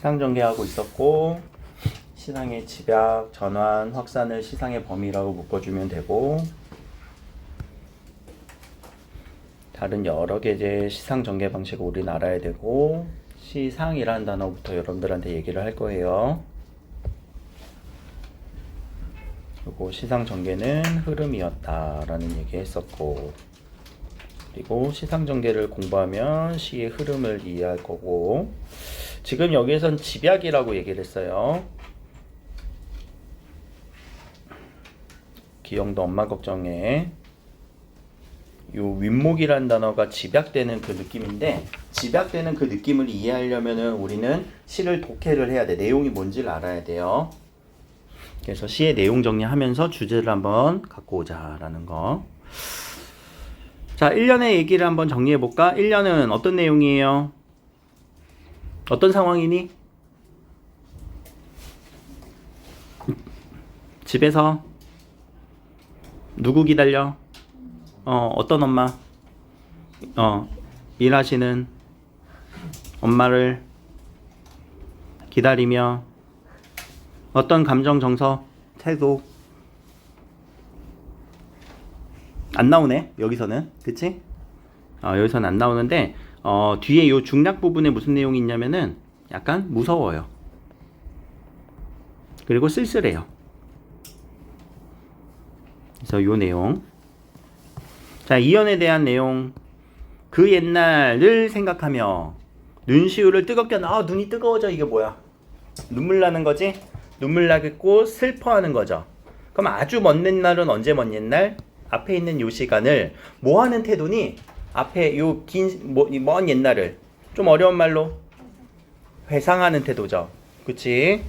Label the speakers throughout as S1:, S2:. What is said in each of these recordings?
S1: 시상 전개하고 있었고 시상의 집약, 전환, 확산을 시상의 범위라고 묶어주면 되고 다른 여러 개의 시상 전개 방식을 우리는 알아야 되고 시상이라는 단어부터 여러분들한테 얘기를 할 거예요. 그리고 시상 전개는 흐름이었다라는 얘기 했었고 그리고 시상 전개를 공부하면 시의 흐름을 이해할 거고 지금 여기에선 집약이라고 얘기를 했어요. 기영도 엄마 걱정에 요 윗목이라는 단어가 집약되는 그 느낌인데 집약되는 그 느낌을 이해하려면은 우리는 시를 독해를 해야 돼. 내용이 뭔지를 알아야 돼요. 그래서 시의 내용 정리하면서 주제를 한번 갖고 오자라는 거. 자, 1년의 얘기를 한번 정리해 볼까? 1년은 어떤 내용이에요? 어떤 상황이니? 집에서 누구 기다려? 어, 어떤 엄마? 어, 일하시는 엄마를 기다리며 어떤 감정 정서, 태도 안 나오네 여기서는 그치? 어, 여기서는 안 나오는데 어, 뒤에 요 중략 부분에 무슨 내용이 있냐면은 약간 무서워요. 그리고 쓸쓸해요. 그래서 요 내용. 자, 이연에 대한 내용. 그 옛날을 생각하며 눈시울을 뜨겁게 하- 아 눈이 뜨거워져 이게 뭐야? 눈물 나는 거지? 눈물 나겠고 슬퍼하는 거죠. 그럼 아주 먼 옛날은 언제 먼 옛날? 앞에 있는 요 시간을 뭐 하는 태도니? 앞에 요 긴먼 옛날을 좀 어려운 말로 회상하는 태도죠. 그치?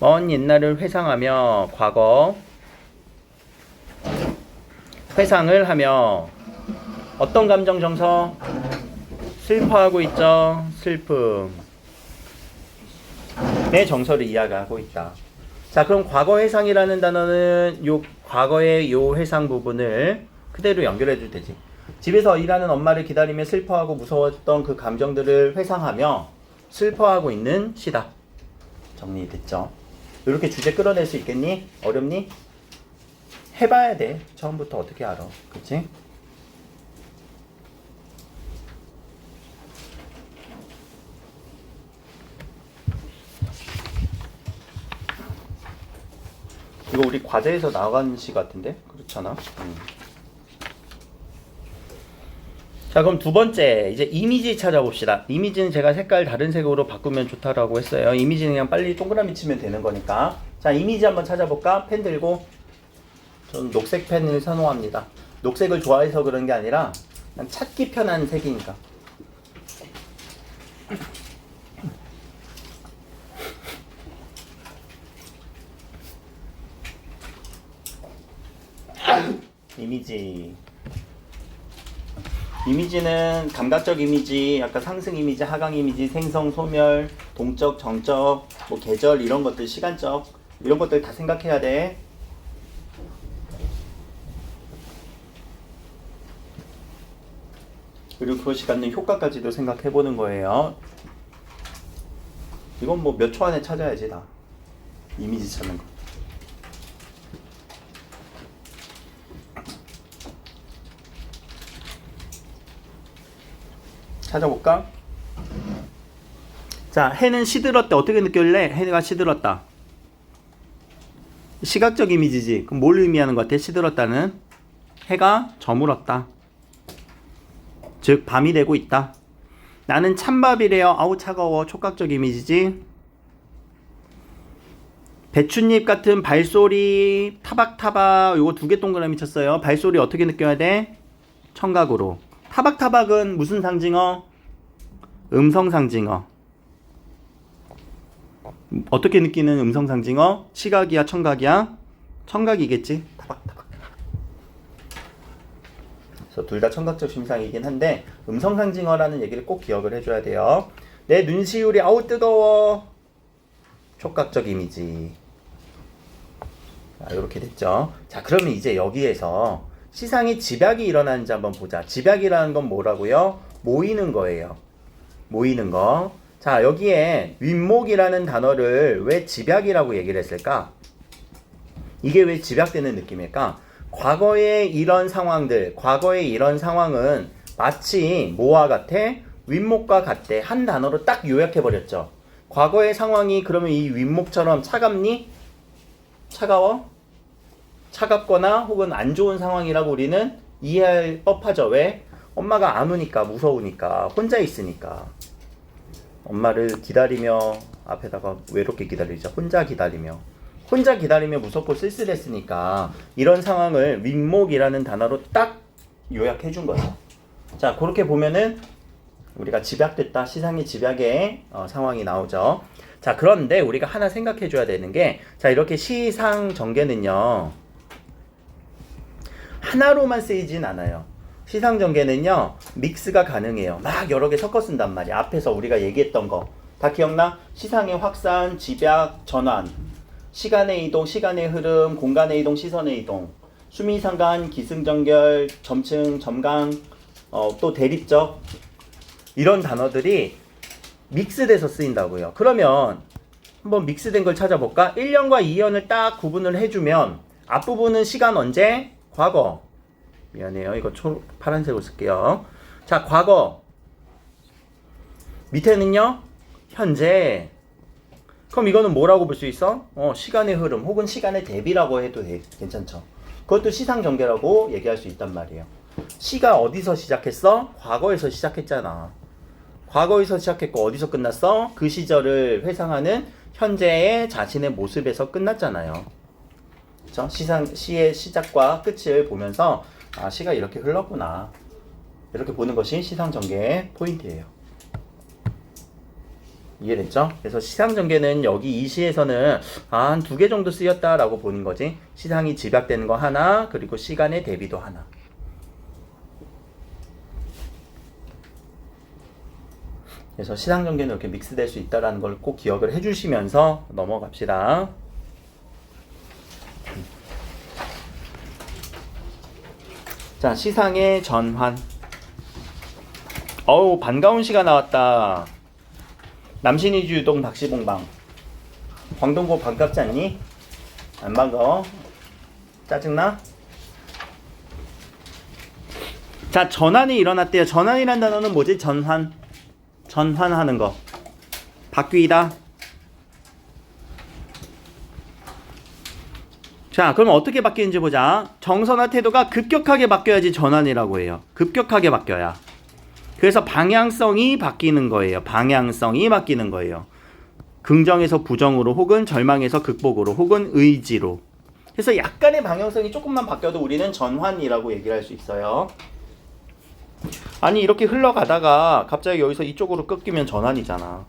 S1: 먼 옛날을 회상하며 과거 회상을 하며 어떤 감정 정서 슬퍼하고 있죠. 슬픔. 의 정서를 이야기하고 있다. 자, 그럼 과거 회상이라는 단어는 요 과거의 요 회상 부분을 그대로 연결해 도 되지. 집에서 일하는 엄마를 기다리며 슬퍼하고 무서웠던 그 감정들을 회상하며 슬퍼하고 있는 시다. 정리됐죠? 이렇게 주제 끌어낼 수 있겠니? 어렵니? 해봐야 돼. 처음부터 어떻게 알아? 그치? 이거 우리 과제에서 나간 시 같은데? 그렇잖아. 음. 자, 그럼 두 번째 이제 이미지 찾아봅시다. 이미지는 제가 색깔 다른 색으로 바꾸면 좋다라고 했어요. 이미지는 그냥 빨리 동그라미 치면 되는 거니까. 자, 이미지 한번 찾아볼까? 펜 들고. 저는 녹색 펜을 선호합니다. 녹색을 좋아해서 그런 게 아니라 그냥 찾기 편한 색이니까. 이미지. 이미지는 감각적 이미지, 약간 상승 이미지, 하강 이미지, 생성, 소멸, 동적, 정적, 뭐 계절 이런 것들, 시간적 이런 것들 다 생각해야 돼. 그리고 그것이 갖는 효과까지도 생각해 보는 거예요. 이건 뭐 몇 초 안에 찾아야지 다. 이미지 찾는 거. 찾아볼까? 자, 해는 시들었대. 어떻게 느낄래? 해가 시들었다. 시각적 이미지지. 그럼 뭘 의미하는 것 같아? 시들었다는? 해가 저물었다. 즉, 밤이 되고 있다. 나는 찬밥이래요. 아우, 차가워. 촉각적 이미지지. 배춧잎 같은 발소리, 타박타박, 요거 두 개 동그라미 쳤어요. 발소리 어떻게 느껴야 돼? 청각으로. 타박타박은 무슨 상징어? 음성 상징어. 어떻게 느끼는 음성 상징어? 시각이야, 청각이야? 청각이겠지? 타박타박. 그래서 둘 다 청각적 심상이긴 한데 음성 상징어라는 얘기를 꼭 기억을 해줘야 돼요. 내 눈시울이 아우 뜨거워. 촉각적 이미지. 자, 이렇게 됐죠. 자, 그러면 이제 여기에서 시상이 집약이 일어나는지 한번 보자. 집약이라는 건 뭐라고요? 모이는 거예요. 모이는 거. 자, 여기에 윗목이라는 단어를 왜 집약이라고 얘기를 했을까? 이게 왜 집약되는 느낌일까? 과거의 이런 상황들, 과거의 이런 상황은 마치 뭐와 같아? 윗목과 같대. 한 단어로 딱 요약해버렸죠. 과거의 상황이 그러면 이 윗목처럼 차갑니? 차가워? 차갑거나 혹은 안 좋은 상황이라고 우리는 이해할 법하죠. 왜? 엄마가 안 오니까 무서우니까 혼자 있으니까 엄마를 기다리며 앞에다가 외롭게 기다리죠. 혼자 기다리며 혼자 기다리며 무섭고 쓸쓸했으니까 이런 상황을 윗목이라는 단어로 딱 요약해 준 거죠. 자 그렇게 보면은 우리가 집약됐다 시상의 집약의 어, 상황이 나오죠. 자 그런데 우리가 하나 생각해 줘야 되는 게 자 이렇게 시상 전개는요 하나로만 쓰이진 않아요. 시상 전개는요 믹스가 가능해요. 막 여러 개 섞어 쓴단 말이야. 앞에서 우리가 얘기했던 거 다 기억나? 시상의 확산, 집약, 전환, 시간의 이동, 시간의 흐름, 공간의 이동, 시선의 이동, 수미상관, 기승전결, 점층, 점강, 어, 또 대립적 이런 단어들이 믹스돼서 쓰인다고요. 그러면 한번 믹스된 걸 찾아볼까? 1년과 2년을 딱 구분을 해주면 앞부분은 시간 언제? 과거. 미안해요. 이거 초, 파란색으로 쓸게요. 자, 과거. 밑에는요? 현재. 그럼 이거는 뭐라고 볼 수 있어? 어, 시간의 흐름 혹은 시간의 대비라고 해도 돼. 괜찮죠? 그것도 시상 전개라고 얘기할 수 있단 말이에요. 시가 어디서 시작했어? 과거에서 시작했잖아. 과거에서 시작했고 어디서 끝났어? 그 시절을 회상하는 현재의 자신의 모습에서 끝났잖아요. 그렇죠? 시상 시의 시작과 끝을 보면서 아 시가 이렇게 흘렀구나. 이렇게 보는 것이 시상 전개의 포인트예요. 이해됐죠? 그래서 시상 전개는 여기 이 시에서는 아, 한 두 개 정도 쓰였다라고 보는 거지. 시상이 집약되는 거 하나, 그리고 시간의 대비도 하나. 그래서 시상 전개는 이렇게 믹스될 수 있다라는 걸 꼭 기억을 해주시면서 넘어갑시다. 자, 시상의 전환. 어우, 반가운 시가 나왔다. 남신이 주동 박시봉방. 광동고 반갑지 않니? 안 반가워? 짜증나? 자, 전환이 일어났대요. 전환이란 단어는 뭐지? 전환. 전환하는 거. 바뀌다. 자, 그럼 어떻게 바뀌는지 보자. 정서나 태도가 급격하게 바뀌어야지 전환이라고 해요. 급격하게 바뀌어야. 그래서 방향성이 바뀌는 거예요. 방향성이 바뀌는 거예요. 긍정에서 부정으로 혹은 절망에서 극복으로 혹은 의지로. 그래서 약간의 방향성이 조금만 바뀌어도 우리는 전환이라고 얘기를 할 수 있어요. 아니 이렇게 흘러가다가 갑자기 여기서 이쪽으로 꺾이면 전환이잖아.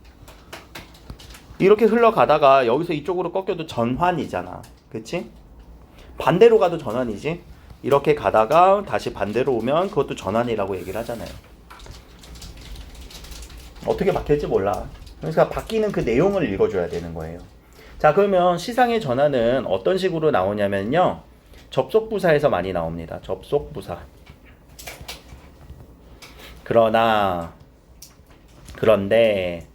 S1: 이렇게 흘러가다가 여기서 이쪽으로 꺾여도 전환이잖아. 그치? 반대로 가도 전환이지. 이렇게 가다가 다시 반대로 오면 그것도 전환이라고 얘기를 하잖아요. 어떻게 바뀔지 몰라. 그러니까 바뀌는 그 내용을 읽어줘야 되는 거예요. 자, 그러면 시상의 전환은 어떤 식으로 나오냐면요. 접속부사에서 많이 나옵니다. 접속부사. 그러나, 그런데,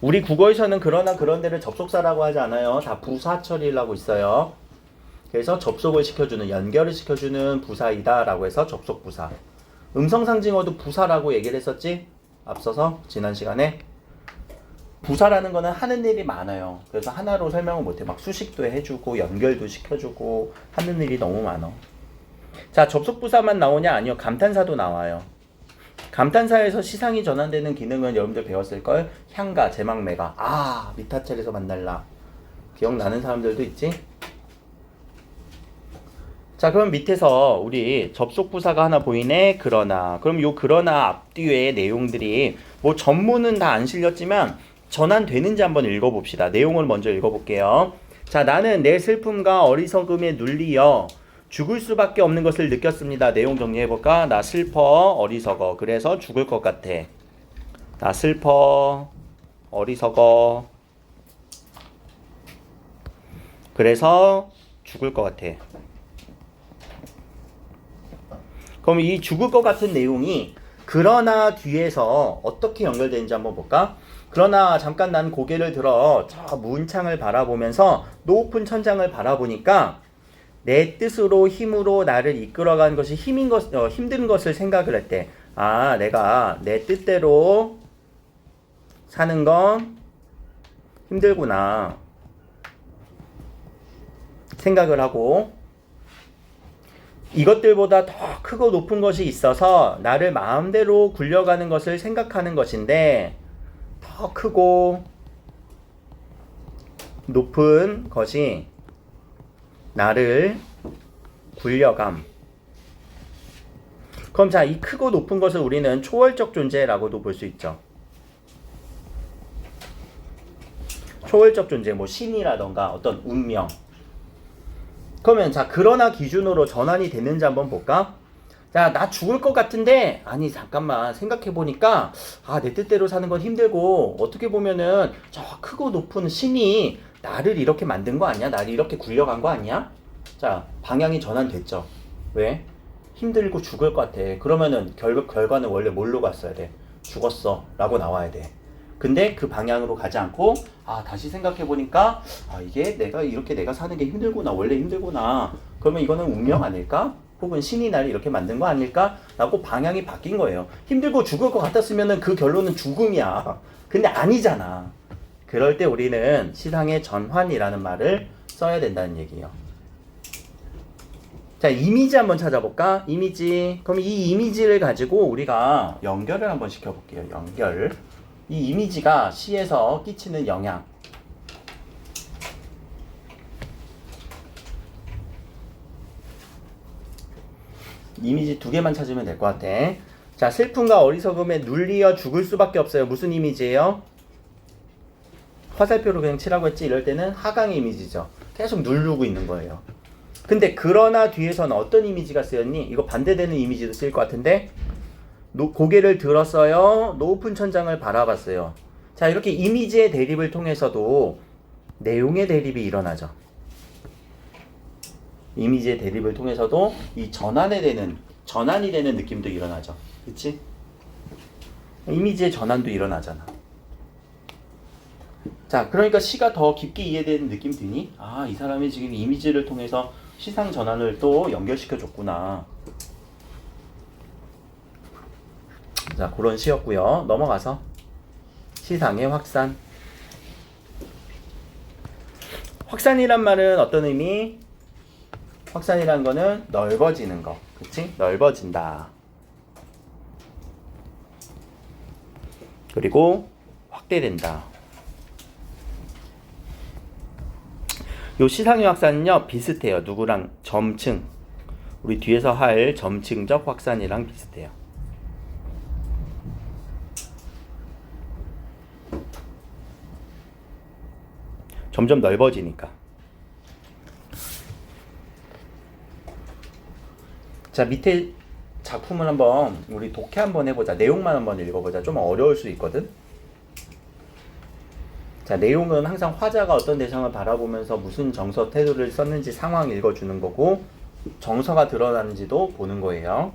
S1: 우리 국어에서는 그러나 그런데를 접속사라고 하지 않아요. 다 부사 처리를 하고 있어요. 그래서 접속을 시켜주는, 연결을 시켜주는 부사이다라고 해서 접속 부사. 음성 상징어도 부사라고 얘기를 했었지? 앞서서 지난 시간에 부사라는 거는 하는 일이 많아요. 그래서 하나로 설명을 못해. 막 수식도 해주고 연결도 시켜주고 하는 일이 너무 많아. 자 접속 부사만 나오냐? 아니요. 감탄사도 나와요. 감탄사에서 시상이 전환되는 기능은 여러분들 배웠을 걸. 향가, 제막매가. 아 미타첼에서 만날라. 기억나는 사람들도 있지? 자, 그럼 밑에서 우리 접속 부사가 하나 보이네. 그러나. 그럼 요 그러나 앞뒤의 내용들이 뭐 전문은 다 안 실렸지만 전환되는지 한번 읽어 봅시다. 내용을 먼저 읽어 볼게요. 자, 나는 내 슬픔과 어리석음에 눌리어 죽을 수밖에 없는 것을 느꼈습니다. 내용 정리해 볼까? 나 슬퍼, 어리석어. 그래서 죽을 것 같아. 나 슬퍼, 어리석어. 그래서 죽을 것 같아. 그럼 이 죽을 것 같은 내용이 그러나 뒤에서 어떻게 연결되는지 한번 볼까? 그러나 잠깐 난 고개를 들어 저 문창을 바라보면서 높은 천장을 바라보니까 내 뜻으로 힘으로 나를 이끌어가는 것이 힘인 것, 어, 힘든 것을 생각을 했대. 아, 내가 내 뜻대로 사는 건 힘들구나. 생각을 하고 이것들보다 더 크고 높은 것이 있어서 나를 마음대로 굴려가는 것을 생각하는 것인데 더 크고 높은 것이 나를 굴려감. 그럼 자, 이 크고 높은 것을 우리는 초월적 존재라고도 볼 수 있죠. 초월적 존재, 뭐 신이라던가 어떤 운명. 그러면 자, 그러나 기준으로 전환이 되는지 한번 볼까? 자, 나 죽을 것 같은데, 아니, 잠깐만, 생각해보니까, 아, 내 뜻대로 사는 건 힘들고, 어떻게 보면은, 저 크고 높은 신이 나를 이렇게 만든 거 아니야? 나를 이렇게 굴려간 거 아니야? 자, 방향이 전환됐죠. 왜? 힘들고 죽을 것 같아. 그러면은, 결, 결과는 원래 뭘로 갔어야 돼? 죽었어. 라고 나와야 돼. 근데 그 방향으로 가지 않고, 아, 다시 생각해 보니까, 아, 이게 내가 이렇게 내가 사는 게 힘들구나. 원래 힘들구나. 그러면 이거는 운명 아닐까? 혹은 신이 나를 이렇게 만든 거 아닐까? 라고 방향이 바뀐 거예요. 힘들고 죽을 것 같았으면 그 결론은 죽음이야. 근데 아니잖아. 그럴 때 우리는 시상의 전환이라는 말을 써야 된다는 얘기예요. 자, 이미지 한번 찾아볼까? 이미지. 그럼 이 이미지를 가지고 우리가 연결을 한번 시켜볼게요. 연결. 이 이미지가 시에서 끼치는 영향. 이미지 두 개만 찾으면 될 것 같아. 자, 슬픔과 어리석음에 눌리어 죽을 수밖에 없어요. 무슨 이미지예요? 화살표로 그냥 치라고 했지. 이럴 때는 하강 이미지죠. 계속 누르고 있는 거예요. 근데 그러나 뒤에서는 어떤 이미지가 쓰였니? 이거 반대되는 이미지도 쓰일 것 같은데 노, 고개를 들었어요. 높은 천장을 바라봤어요. 자, 이렇게 이미지의 대립을 통해서도 내용의 대립이 일어나죠. 이미지의 대립을 통해서도 이 전환에 되는 전환이 되는 느낌도 일어나죠. 그렇지? 이미지의 전환도 일어나잖아. 자, 그러니까 시가 더 깊게 이해되는 느낌 드니? 아, 이 사람이 지금 이미지를 통해서 시상 전환을 또 연결시켜 줬구나. 자, 그런 시였고요. 넘어가서 시상의 확산. 확산이란 말은 어떤 의미? 확산이란 거는 넓어지는 거. 그치? 넓어진다. 그리고 확대된다. 요 시상의 확산은요, 비슷해요. 누구랑? 점층. 우리 뒤에서 할 점층적 확산이랑 비슷해요. 점점 넓어지니까. 자 밑에 작품을 한번 우리 독해 한번 해보자. 내용만 한번 읽어보자. 좀 어려울 수 있거든. 자 내용은 항상 화자가 어떤 대상을 바라보면서 무슨 정서 태도를 썼는지 상황 읽어주는 거고 정서가 드러나는지도 보는 거예요.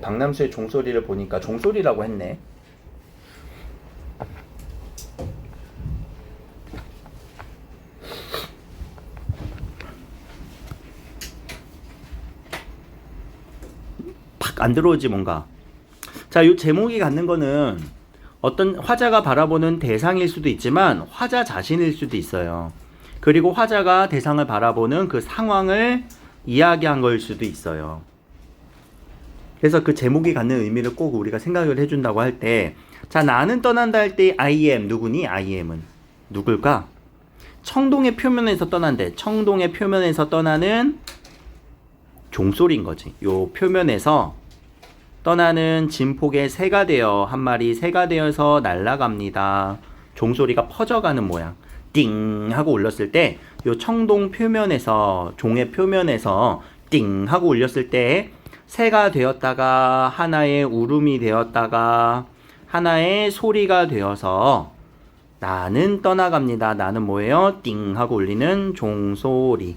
S1: 박남수의 종소리를 보니까 종소리라고 했네. 팍안 들어오지 뭔가. 자, 요 제목이 갖는 거는 어떤 화자가 바라보는 대상일 수도 있지만 화자 자신일 수도 있어요. 그리고 화자가 대상을 바라보는 그 상황을 이야기한 걸 수도 있어요. 그래서 그 제목이 갖는 의미를 꼭 우리가 생각을 해준다고 할 때, 자, 나는 떠난다 할 때 I am 누구니? I am은 누굴까? 청동의 표면에서 떠난대. 청동의 표면에서 떠나는 종소리인 거지. 요 표면에서 떠나는 진폭의 새가 되어 한 마리 새가 되어서 날아갑니다. 종소리가 퍼져가는 모양. 띵 하고 울렸을 때 요 청동 표면에서 종의 표면에서 띵 하고 울렸을 때 새가 되었다가 하나의 울음이 되었다가 하나의 소리가 되어서 나는 떠나갑니다. 나는 뭐예요? 띵 하고 울리는 종소리.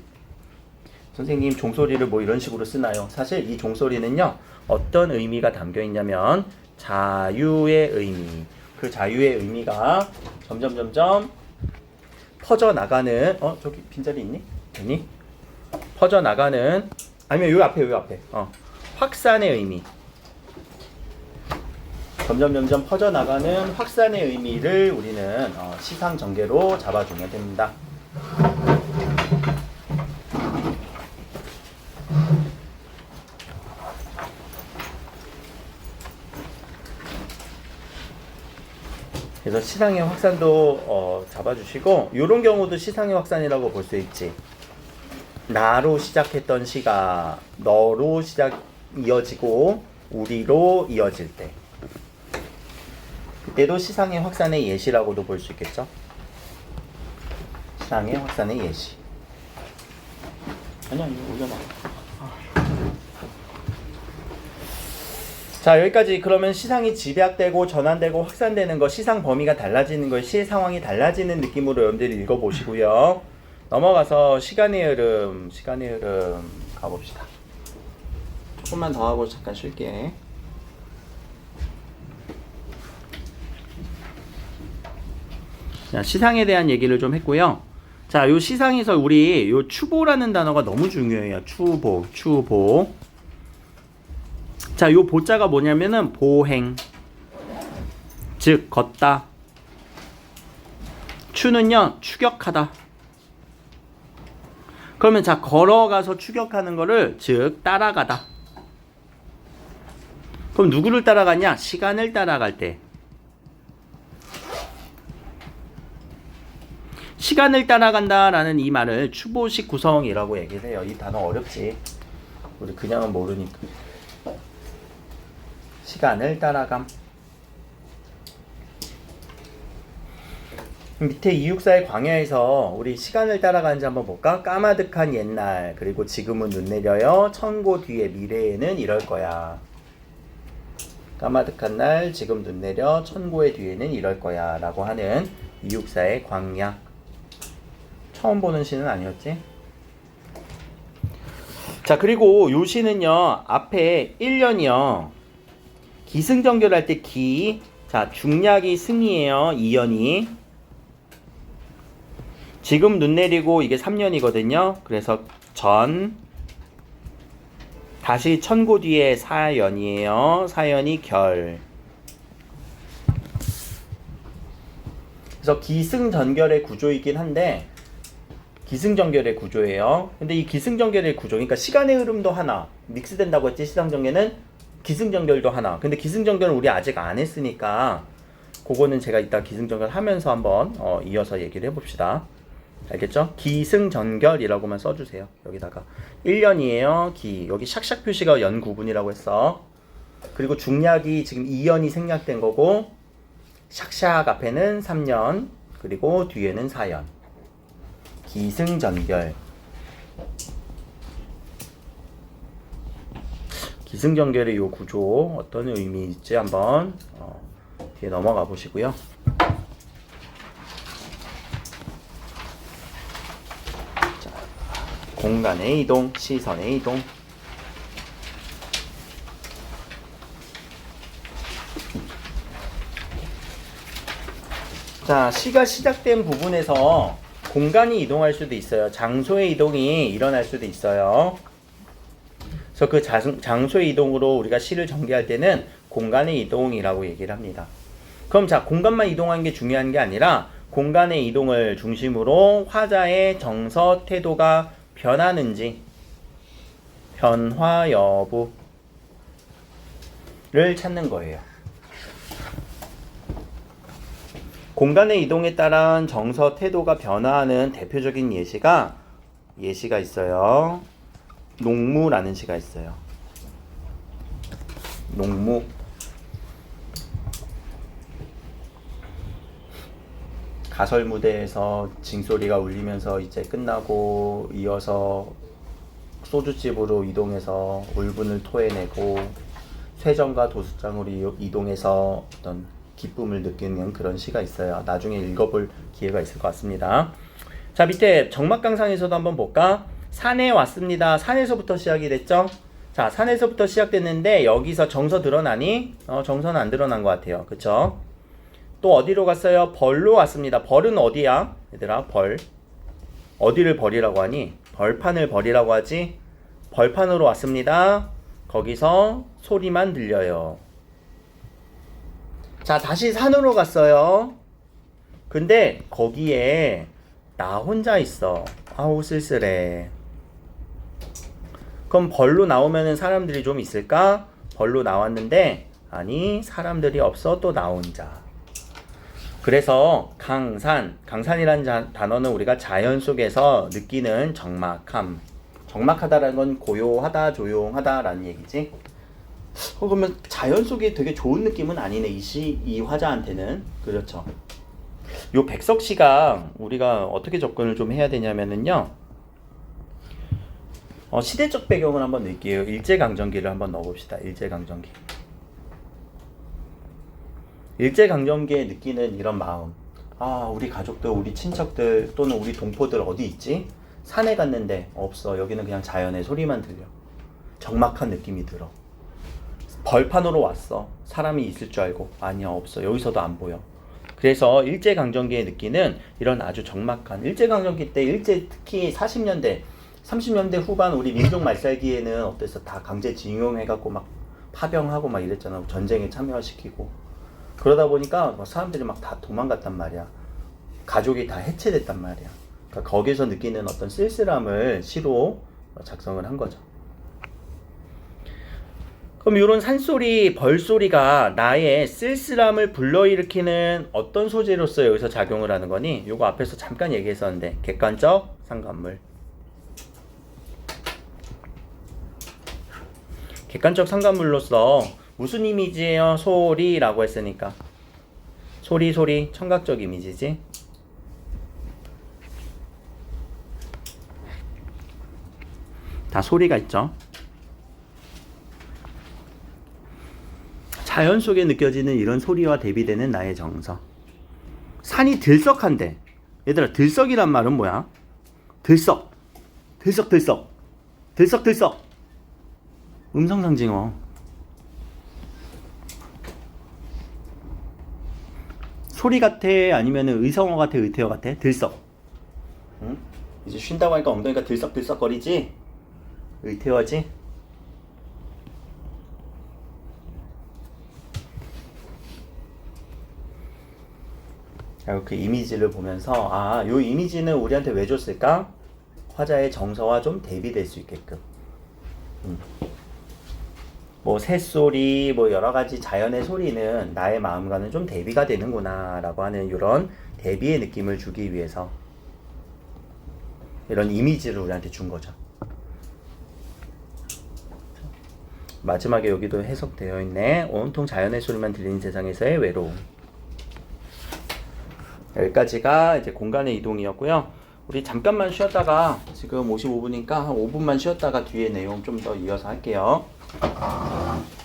S1: 선생님 종소리를 뭐 이런 식으로 쓰나요? 사실 이 종소리는요 어떤 의미가 담겨 있냐면 자유의 의미 그 자유의 의미가 점점 점점 퍼져 나가는 어 저기 빈자리 있니? 있니? 퍼져 나가는 아니면 요 앞에 요 앞에 어 확산의 의미 점점 점점 퍼져 나가는 확산의 의미를 우리는 어, 시상 전개로 잡아주면 됩니다. 그래서 시상의 확산도 어, 잡아주시고 이런 경우도 시상의 확산이라고 볼 수 있지. 나로 시작했던 시가 너로 시작 이어지고 우리로 이어질 때 그때도 시상의 확산의 예시라고도 볼 수 있겠죠. 시상의 확산의 예시. 아니 아니 올려놔. 자 여기까지 그러면 시상이 집약되고 전환되고 확산되는 거 시상 범위가 달라지는 거시 상황이 달라지는 느낌으로 여러분들이 읽어보시고요. 넘어가서 시간의 흐름 시간의 흐름 가봅시다. 조금만 더 하고 잠깐 쉴게. 자 시상에 대한 얘기를 좀 했고요. 자 요 시상에서 우리 요 추보라는 단어가 너무 중요해요. 추보 추보 자, 요 보자가 뭐냐면은 보행. 즉 걷다. 추는요, 추격하다. 그러면 자, 걸어가서 추격하는 거를 즉 따라가다. 그럼 누구를 따라가냐? 시간을 따라갈 때. 시간을 따라간다라는 이 말을 추보식 구성이라고 얘기를 해요. 이 단어 어렵지. 우리 그냥은 모르니까. 시간을 따라감. 밑에 이육사의 광야에서 우리 시간을 따라가는지 한번 볼까? 까마득한 옛날 그리고 지금은 눈 내려요 천고 뒤에 미래에는 이럴 거야. 까마득한 날 지금 눈 내려 천고의 뒤에는 이럴 거야 라고 하는 이육사의 광야. 처음 보는 시는 아니었지? 자 그리고 요 시는요 앞에 1년이요 기승전결할 때 기, 자 중약이 승이에요. 2연이. 지금 눈 내리고 이게 3년이거든요. 그래서 전 다시 천고 뒤에 4연이에요. 4연이 결. 그래서 기승전결의 구조이긴 한데 기승전결의 구조예요. 근데 이 기승전결의 구조, 그러니까 시간의 흐름도 하나 믹스된다고 했지 시상전개는 기승전결도 하나. 근데 기승전결은 우리 아직 안 했으니까 그거는 제가 이따 기승전결 하면서 한번 어, 이어서 얘기를 해봅시다. 알겠죠? 기승전결이라고만 써주세요. 여기다가 1년이에요. 기 여기 샥샥 표시가 연 구분이라고 했어. 그리고 중약이 지금 2년이 생략된 거고 샥샥 앞에는 3년 그리고 뒤에는 4년. 기승전결. 기승전결의 요 구조 어떤 의미일지 한번 어, 뒤에 넘어가 보시고요. 자, 공간의 이동, 시선의 이동. 자, 시가 시작된 부분에서 공간이 이동할 수도 있어요. 장소의 이동이 일어날 수도 있어요. 그래서 그 장, 장소의 이동으로 우리가 시를 전개할 때는 공간의 이동이라고 얘기를 합니다. 그럼 자, 공간만 이동하는 게 중요한 게 아니라 공간의 이동을 중심으로 화자의 정서 태도가 변하는지 변화 여부를 찾는 거예요. 공간의 이동에 따른 정서 태도가 변화하는 대표적인 예시가 예시가 있어요. 농무라는 시가 있어요. 농무. 가설 무대에서 징소리가 울리면서 이제 끝나고 이어서 소주집으로 이동해서 울분을 토해내고 쇠정과 도수장으로 이동해서 어떤 기쁨을 느끼는 그런 시가 있어요. 나중에 읽어볼 기회가 있을 것 같습니다. 자 밑에 정막강상에서도 한번 볼까? 산에 왔습니다. 산에서부터 시작이 됐죠? 자, 산에서부터 시작됐는데 여기서 정서 드러나니? 어, 정서는 안 드러난 것 같아요. 그쵸? 또 어디로 갔어요? 벌로 왔습니다. 벌은 어디야? 얘들아, 벌. 어디를 벌이라고 하니? 벌판을 벌이라고 하지? 벌판으로 왔습니다. 거기서 소리만 들려요. 자, 다시 산으로 갔어요. 근데 거기에 나 혼자 있어. 아우, 쓸쓸해. 그럼 벌로 나오면은 사람들이 좀 있을까? 벌로 나왔는데, 아니, 사람들이 없어. 또 나 혼자. 그래서 강산, 강산이라는 자- 단어는 우리가 자연 속에서 느끼는 적막함. 적막하다라는 건 고요하다, 조용하다라는 얘기지. 어, 그러면 자연 속이 되게 좋은 느낌은 아니네. 이 시, 이 화자한테는. 그렇죠. 요 백석 씨가 우리가 어떻게 접근을 좀 해야 되냐면은요. 어, 시대적 배경을 한번 넣을게요. 일제강점기를 한번 넣어봅시다. 일제강점기. 일제강점기에 느끼는 이런 마음. 아, 우리 가족들, 우리 친척들 또는 우리 동포들 어디 있지? 산에 갔는데 없어. 여기는 그냥 자연의 소리만 들려. 적막한 느낌이 들어. 벌판으로 왔어. 사람이 있을 줄 알고. 아니야, 없어. 여기서도 안 보여. 그래서 일제강점기에 느끼는 이런 아주 적막한 일제강점기 때 일제 특히 40년대 30년대 후반 우리 민족 말살기에는 어땠어? 다 강제 징용해갖고 막 파병하고 막 이랬잖아. 전쟁에 참여시키고. 그러다 보니까 막 사람들이 막 다 도망갔단 말이야. 가족이 다 해체됐단 말이야. 그러니까 거기서 느끼는 어떤 쓸쓸함을 시로 작성을 한 거죠. 그럼 이런 산소리, 벌소리가 나의 쓸쓸함을 불러일으키는 어떤 소재로서 여기서 작용을 하는 거니? 요거 앞에서 잠깐 얘기했었는데 객관적 상관물. 객관적 상관물로서 무슨 이미지예요? 소리라고 했으니까. 소리 소리 청각적 이미지지. 다 소리가 있죠. 자연 속에 느껴지는 이런 소리와 대비되는 나의 정서. 산이 들썩한데. 얘들아, 들썩이란 말은 뭐야? 들썩. 들썩들썩. 들썩들썩. 음성 상징어. 소리 같아? 아니면 의성어 같아? 의태어 같아? 들썩. 응? 이제 쉰다고 하니까 엉덩이가 들썩들썩거리지? 의태어지? 그 이미지를 보면서 아, 요 이미지는 우리한테 왜 줬을까? 화자의 정서와 좀 대비될 수 있게끔. 음. 뭐 새소리, 뭐 여러 가지 자연의 소리는 나의 마음과는 좀 대비가 되는구나라고 하는 이런 대비의 느낌을 주기 위해서 이런 이미지를 우리한테 준 거죠. 마지막에 여기도 해석되어 있네. 온통 자연의 소리만 들리는 세상에서의 외로움. 여기까지가 이제 공간의 이동이었고요. 우리 잠깐만 쉬었다가 지금 55분이니까 한 5분만 쉬었다가 뒤에 내용 좀 더 이어서 할게요. 아.